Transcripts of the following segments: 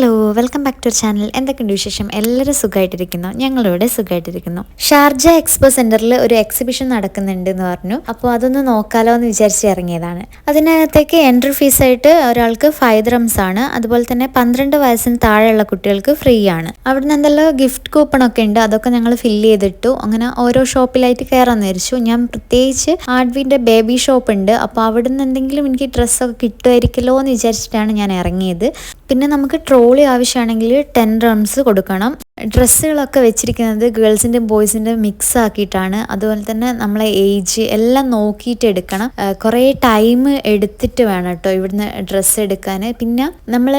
Halo. Welcome back to channel എന്തൊക്കെയുണ്ട് വിശേഷം? എല്ലാവരും സുഖമായിട്ടിരിക്കുന്നു. ഞങ്ങളിവിടെ സുഖമായിട്ടിരിക്കുന്നു. ഷാർജ എക്സ്പോ സെന്ററിൽ ഒരു എക്സിബിഷൻ നടക്കുന്നുണ്ട് എന്ന് പറഞ്ഞു. അപ്പോൾ അതൊന്ന് നോക്കാലോ എന്ന് വിചാരിച്ച് ഇറങ്ങിയതാണ്. അതിനകത്തേക്ക് എൻട്രി ഫീസ് ആയിട്ട് ഒരാൾക്ക് ഫൈവ് റംസ് ആണ്. അതുപോലെ തന്നെ പന്ത്രണ്ട് വയസ്സിന് താഴെയുള്ള കുട്ടികൾക്ക് ഫ്രീ ആണ്. അവിടെ നിന്ന് എന്തെല്ലോ ഗിഫ്റ്റ് കൂപ്പൺ ഒക്കെ ഉണ്ട്. അതൊക്കെ ഞങ്ങൾ ഫില്ല് ചെയ്തിട്ടു. അങ്ങനെ ഓരോ ഷോപ്പിലായിട്ട് കയറാൻ വിചാരിച്ചു ഞാൻ പ്രത്യേകിച്ച് ആഡ്വിന്റെ ബേബി ഷോപ്പ് ഉണ്ട്. അപ്പോൾ അവിടുന്ന് എന്തെങ്കിലും എനിക്ക് ഡ്രസ്സൊക്കെ കിട്ടുമായിരിക്കുമല്ലോ എന്ന് വിചാരിച്ചിട്ടാണ് ഞാൻ ഇറങ്ങിയത്. പിന്നെ നമുക്ക് ട്രോളി ആവശ്യമാണെങ്കിൽ ടെൻ റംസ് കൊടുക്കണം. ഡ്രസ്സുകളൊക്കെ വെച്ചിരിക്കുന്നത് ഗേൾസിന്റെയും ബോയ്സിന്റെയും മിക്സ് ആക്കിയിട്ടാണ് അതുപോലെ തന്നെ നമ്മളെ ഏജ് എല്ലാം നോക്കിയിട്ട് എടുക്കണം. കുറേ ടൈം എടുത്തിട്ട് വേണം കേട്ടോ ഇവിടുന്ന് ഡ്രസ്സ് എടുക്കാൻ പിന്നെ നമ്മൾ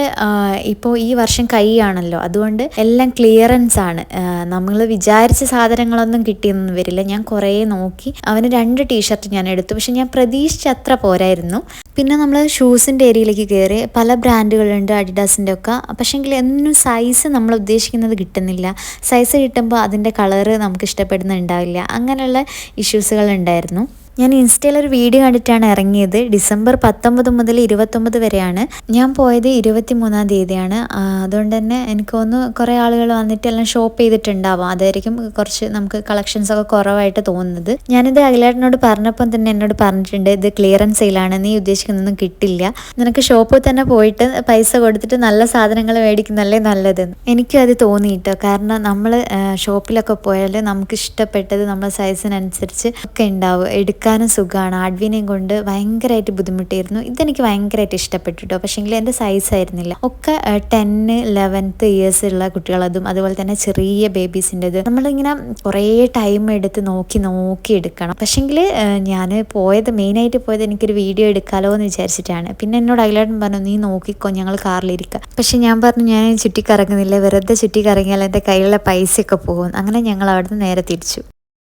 ഇപ്പോൾ ഈ വർഷം കൈയാണല്ലോ. അതുകൊണ്ട് എല്ലാം ക്ലിയറൻസ് ആണ്. നമ്മൾ വിചാരിച്ച സാധനങ്ങളൊന്നും കിട്ടിയൊന്നും വരില്ല. ഞാൻ കുറേ നോക്കി. അവന് രണ്ട് ടീഷർട്ട് ഞാൻ എടുത്തു. പക്ഷെ ഞാൻ പ്രതീക്ഷിച്ച അത്ര പോരായിരുന്നു. പിന്നെ നമ്മൾ ഷൂസിന്റെ ഏരിയയിലേക്ക് കയറി പല ബ്രാൻഡുകളുണ്ട്. അഡിഡാസിന്റെ ഒക്കെ പക്ഷേങ്കിൽ എന്നും സൈസ് നമ്മൾ ഉദ്ദേശിക്കുന്നത് കിട്ടുന്നില്ല. സൈസ് കിട്ടുമ്പോൾ അതിന്റെ കളറ് നമുക്ക് ഇഷ്ടപ്പെടുന്നുണ്ടാവില്ല അങ്ങനെയുള്ള ഇഷ്യൂസുകൾ ഉണ്ടായിരുന്നു. ഞാൻ ഇൻസ്റ്റയിൽ ഒരു വീഡിയോ കണ്ടിട്ടാണ് ഇറങ്ങിയത്. ഡിസംബർ പത്തൊമ്പത് മുതൽ ഇരുപത്തൊമ്പത് വരെയാണ്. ഞാൻ പോയത് ഇരുപത്തി മൂന്നാം തീയതിയാണ് അതുകൊണ്ട് തന്നെ എനിക്ക് തോന്നുന്നു കുറേ ആളുകൾ വന്നിട്ട് എല്ലാം ഷോപ്പ് ചെയ്തിട്ടുണ്ടാവാം. അതായിരിക്കും കുറച്ച് നമുക്ക് കളക്ഷൻസ് ഒക്കെ കുറവായിട്ട് തോന്നുന്നത്. ഞാനിത് അഖിലേട്ടനോട് പറഞ്ഞപ്പം തന്നെ എന്നോട് പറഞ്ഞിട്ടുണ്ട് ഇത് ക്ലിയറൻസ് സെയിലാണ് നീ ഉദ്ദേശിക്കുന്നൊന്നും കിട്ടില്ല. നിനക്ക് ഷോപ്പിൽ തന്നെ പോയിട്ട് പൈസ കൊടുത്തിട്ട് നല്ല സാധനങ്ങൾ മേടിക്കുന്നല്ലേ നല്ലത്? എനിക്കും അത് തോന്നിയിട്ടോ. കാരണം നമ്മൾ ഷോപ്പിലൊക്കെ പോയാൽ നമുക്ക് ഇഷ്ടപ്പെട്ടത് നമ്മുടെ സൈസിനനുസരിച്ച് ഒക്കെ ഉണ്ടാവും. എടുക്കാൻ എടുക്കാനും സുഖമാണ്. ആഡ്വിനെയും കൊണ്ട് ഭയങ്കരമായിട്ട് ബുദ്ധിമുട്ടായിരുന്നു. ഇതെനിക്ക് ഭയങ്കരമായിട്ട് ഇഷ്ടപ്പെട്ടു കേട്ടോ പക്ഷേങ്കിൽ എന്റെ സൈസ് ആയിരുന്നില്ല. ഒക്കെ ടെന്ന് ലെവൻത്ത് ഇയേഴ്സ് ഉള്ള കുട്ടികളതും അതുപോലെ തന്നെ ചെറിയ ബേബീസിന്റെത് നമ്മളിങ്ങനെ കുറേ ടൈം എടുത്ത് നോക്കി നോക്കി എടുക്കണം. പക്ഷേങ്കിൽ ഞാൻ പോയത് മെയിനായിട്ട് പോയത് എനിക്കൊരു വീഡിയോ എടുക്കാലോ എന്ന് വിചാരിച്ചിട്ടാണ്. പിന്നെ എന്നോട് അഖിലേട്ടൻ പറഞ്ഞു നീ നോക്കിക്കോ ഞങ്ങൾ കാറിലിരിക്കുക പക്ഷെ ഞാൻ പറഞ്ഞു ഞാൻ ചുറ്റിക്കറങ്ങുന്നില്ല. വെറുതെ ചുറ്റിക്കറങ്ങിയാൽ എന്റെ കയ്യിലുള്ള പൈസയൊക്കെ പോകും. അങ്ങനെ ഞങ്ങൾ അവിടുന്ന് നേരെ തിരിച്ചു.